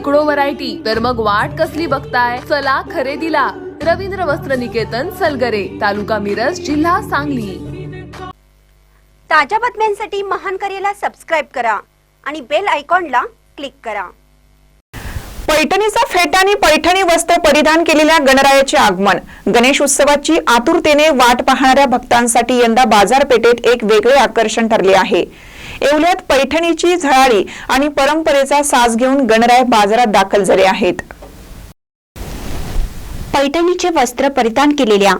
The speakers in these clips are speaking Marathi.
शेकडो व्हरायटी तर मग वाट कसली बघताय? चला खरेदीला. रवींद्र वस्त्र निकेतन सलगरे तालुका मिरज जिल्हा सांगली. ताज्या बातम्यांसाठी महान करेला सबस्क्राईब करा आणि बेल आयकॉनला क्लिक करा. पैठणीचा फेट्याने पैठणी वस्त्र परिधान केलेल्या गणरायाचे आगमन. गणेश उत्सवाची आतुरतेने वाट पाहणाऱ्या भक्तांसाठी यंदा बाजारपेठेत एक वेगळे आकर्षण ठरले आहे. येवल्यात पैठणीची झळाळी आणि परंपरेचा साज घेऊन गणराय बाजारात दाखल झाले आहेत. पैठणीचे वस्त्र परिधान केलेल्या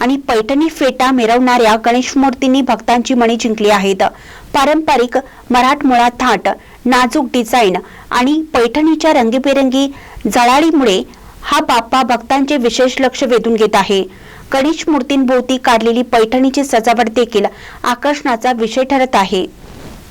आणि पैठणी फेटा मिरवणाऱ्या गणेश मूर्तींनी भक्तांची मणी जिंकली आहेत. पारंपरिक मराठमोळा थाट नाजूक डिझाईन आणि पैठणीच्या रंगीबेरंगी जळाळीमुळे हा बाप्पा भक्तांचे विशेष लक्ष वेधून घेत आहे. गणेश मूर्तींभोवती काढलेली पैठणीची सजावट देखील आकर्षणाचा विषय ठरत आहे.